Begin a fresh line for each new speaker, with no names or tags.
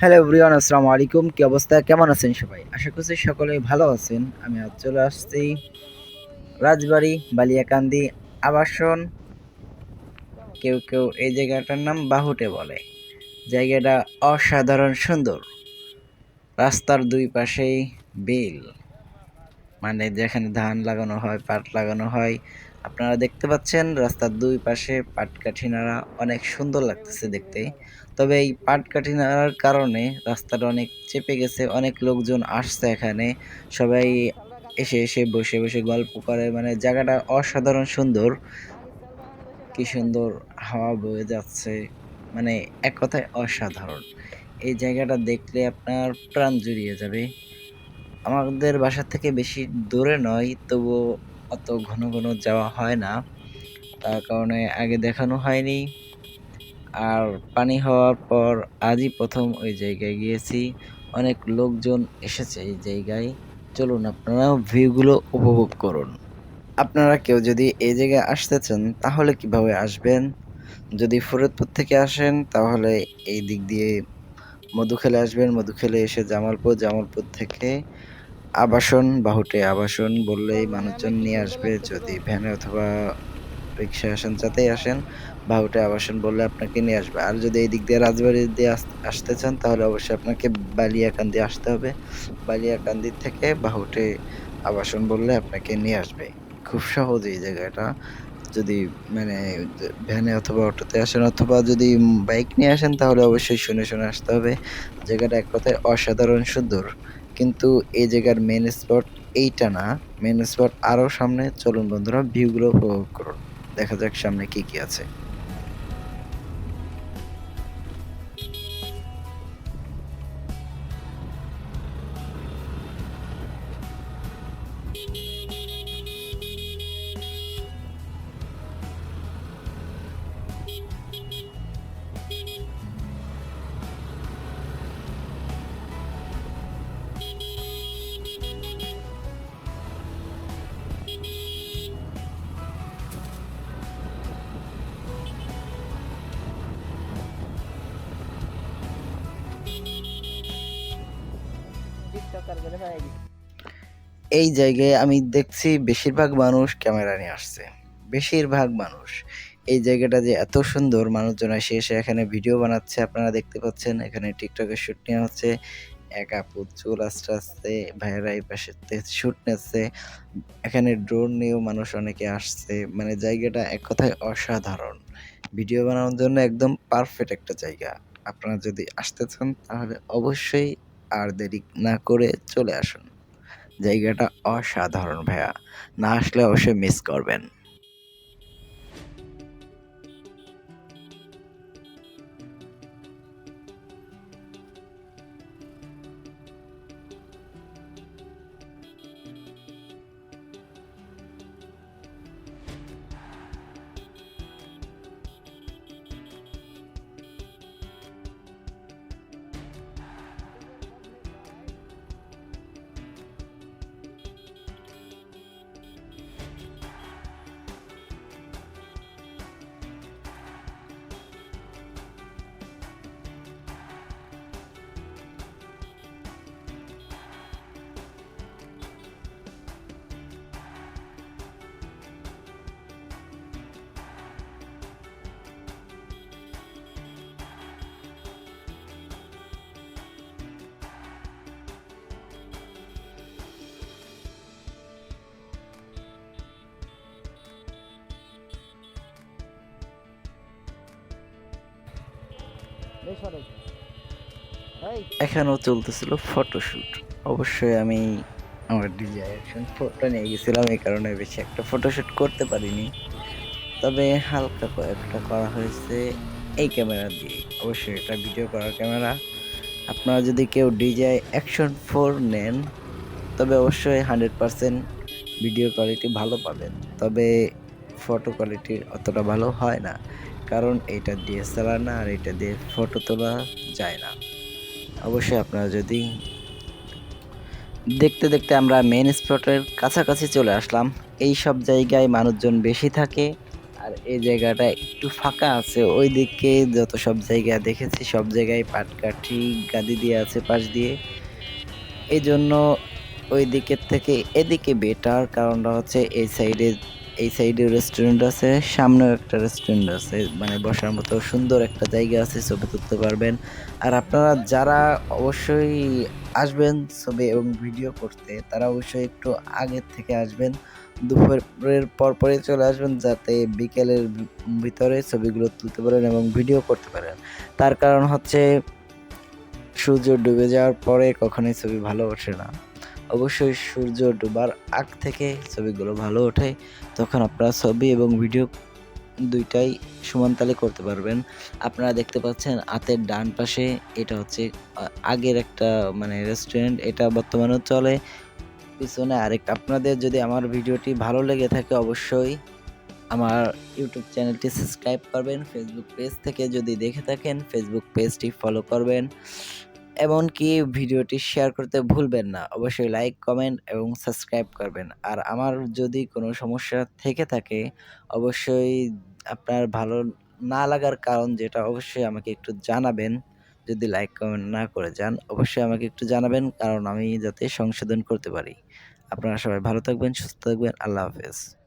Hello everyone, আসসালামু আলাইকুম। কি অবস্থা? কেমন আছেন সবাই? আশা করছি সকলে ভালো আছেন। আমি আজ চলে আসছি রাজবাড়ি, বালিয়াকান্দি আবাসন। কেউ কেউ এই জায়গাটার নাম বাহুটে বলে। জায়গাটা অসাধারণ সুন্দর। রাস্তার দুই পাশেই বিল। মানে যেখানে ধান লাগানো হয়, পাট লাগানো হয়, আপনারা দেখতে পাচ্ছেন রাস্তার দুই পাশে পাট নাড়া অনেক সুন্দর লাগতেছে দেখতে। তবে এই পাট কাঠি নাড়ার কারণে রাস্তাটা অনেক চেপে গেছে, অনেক লোকজন আসছে এখানে। সবাই এসে এসে বসে বসে গল্প করে মানে জায়গাটা অসাধারণ সুন্দর। কি সুন্দর হাওয়া বয়ে যাচ্ছে মানে এক কথায় অসাধারণ। এই জায়গাটা দেখলে আপনার প্রাণ জুড়িয়ে যাবে। আমাদের বাসা থেকে বেশি দূরে নয়, তবুও অত ঘন ঘন যাওয়া হয় না। তার কারণে আগে দেখানো হয়নি। আর পানি হওয়ার পর আজই প্রথম ওই জায়গায় গিয়েছি। অনেক লোকজন এসেছে এই জায়গায়। চলুন আপনারাও ভিউগুলো উপভোগ করুন। আপনারা কেউ যদি এই জায়গায় আসতে চান, তাহলে কীভাবে আসবেন? যদি ফরিদপুর থেকে আসেন, তাহলে এই দিক দিয়ে মধুখেলে আসবেন। মধুখেলে এসে জামালপুর জামালপুর থেকে আবাসন, বাহুটে আবাসন বললেই মানুষজন নিয়ে আসবে। যদি ভ্যানে অথবা রিক্সায় আসেন, যাতেই আসেন, বাহুটে আবাসন বললে আপনাকে নিয়ে আসবে। আর যদি এই দিক দিয়ে রাজবাড়ি দিয়ে আস- আসতে চান, তাহলে অবশ্যই আপনাকে বালিয়াকান্দি আসতে হবে। বালিয়াকান্দি থেকে বাহুটে আবাসন বললে আপনাকে নিয়ে আসবে। খুব সহজ এই জায়গাটা। যদি মানে ভ্যানে অথবা অটোতে আসেন, অথবা যদি বাইক নিয়ে আসেন, তাহলে অবশ্যই শুনে শুনে আসতে হবে। জায়গাটা এক কথায় অসাধারণ সুন্দর। কিন্তু এই জায়গার মেন স্পট এইটা না। মেন স্পট আরও সামনে। চলুন বন্ধুরা ভিউগুলো উপভোগ করুন। দেখা যাক সামনে কি কি আছে। এই জায়গায় আমি দেখছি বেশিরভাগ মানুষ ক্যামেরা নিয়ে আসছে। বেশিরভাগ মানুষ। এই জায়গাটা যে এত সুন্দর মানুষজন এসে এসে এখানে ভিডিও বানাচ্ছে, আপনারা দেখতে পাচ্ছেন, এখানে টিকটকের শ্যুট নেওয়া হচ্ছে। এক আপু চুল আস্তে আস্তে, ভাইয়েরা এই পাশে শ্যুট নিচ্ছে। এখানে ড্রোন নিয়েও মানুষ অনেকে আসছে। মানে জায়গাটা এক কথায় অসাধারণ। ভিডিও বানানোর জন্য একদম পারফেক্ট একটা জায়গা। আপনারা যদি আসতে চান, তাহলে অবশ্যই আর দেরি না করে চলে আসুন। জায়গাটা অসাধারণ ভাইয়া। না আসলে অবশ্যই মিস করবেন। এখানেও চলতেছিল ফটোশ্যুট অবশ্যই আমি আমার ডিজে অ্যাকশন ফটো নিয়ে গেছিলাম, এই কারণে বেশি একটা ফটোশ্যুট করতে পারিনি। তবে হালকা কয়েকটা করা হয়েছে এই ক্যামেরা দিয়ে। অবশ্যই এটা ভিডিও করার ক্যামেরা। আপনারা যদি কেউ ডিজে অ্যাকশন ফোর নেন, তবে অবশ্যই হান্ড্রেড পারসেন্ট ভিডিও কোয়ালিটি ভালো পাবেন। তবে ফটো কোয়ালিটি অতটা ভালো হয় না। কারণ এটা ডিএসএলআর না আর এটা দিয়ে ফটো তোলা যায় না। অবশ্যই আপনারা যদি দেখতে দেখতে আমরা মেন স্পটের কাছাকাছি চলে আসলাম, এই সব জায়গায় মানুষজন বেশি থাকে আর এই জায়গাটা একটু ফাঁকা আছে, ওইদিকে যত সব জায়গা দেখেছি সব জায়গায় পাটকাঠি, গাদি দিয়ে আছে পাশ দিয়ে। এই জন্য ওই দিকের থেকে এদিকে বেটার কারণটা হচ্ছে এই সাইডে এই সাইডে রেস্টুরেন্ট আছে, সামনেও একটা রেস্টুরেন্ট আছে মানে বসার মতো সুন্দর একটা জায়গা আছে, ছবি তুলতে পারবেন। আর আপনারা যারা অবশ্যই আসবেন ছবি এবং ভিডিও করতে, তারা অবশ্যই একটু আগের থেকে আসবেন, দুপুরের পর পরে চলে আসবেন, যাতে বিকেলের ভিতরে ছবিগুলো তুলতে পারেন এবং ভিডিও করতে পারেন। তার কারণ হচ্ছে সূর্য ডুবে যাওয়ার পরে কখনোই ছবি ভালো ওঠে না। অবশ্যই সূর্য ডুবার আগ থেকে ছবিগুলো ভালো ওঠে, তখন আপনারা ছবি এবং ভিডিও দুইটাই সমানতালে করতে পারবেন। আপনারা দেখতে পাচ্ছেন হাতের ডান পাশে এটা হচ্ছে আগের একটা মানে রেস্টুরেন্ট এটা বর্তমানেও চলে। পিছনে আরেকটা আপনাদের যদি আমার ভিডিওটি ভালো লেগে থাকে অবশ্যই আমার ইউটিউব চ্যানেলটি সাবস্ক্রাইব করবেন। ফেসবুক পেজ থেকে যদি দেখে থাকেন ফেসবুক পেজটি ফলো করবেন। এমনকি ভিডিওটি শেয়ার করতে ভুলবেন না। অবশ্যই লাইক কমেন্ট এবং সাবস্ক্রাইব করবেন। আর আমার যদি কোনো সমস্যা থেকে থাকে, অবশ্যই আপনার ভালো না লাগার কারণ যেটা অবশ্যই আমাকে একটু জানাবেন। যদি লাইক কমেন্ট না করে যান, অবশ্যই আমাকে একটু জানাবেন, কারণ আমি যাতে সংশোধন করতে পারি। আপনারা সবাই ভালো থাকবেন, সুস্থ থাকবেন, আল্লাহ হাফেজ।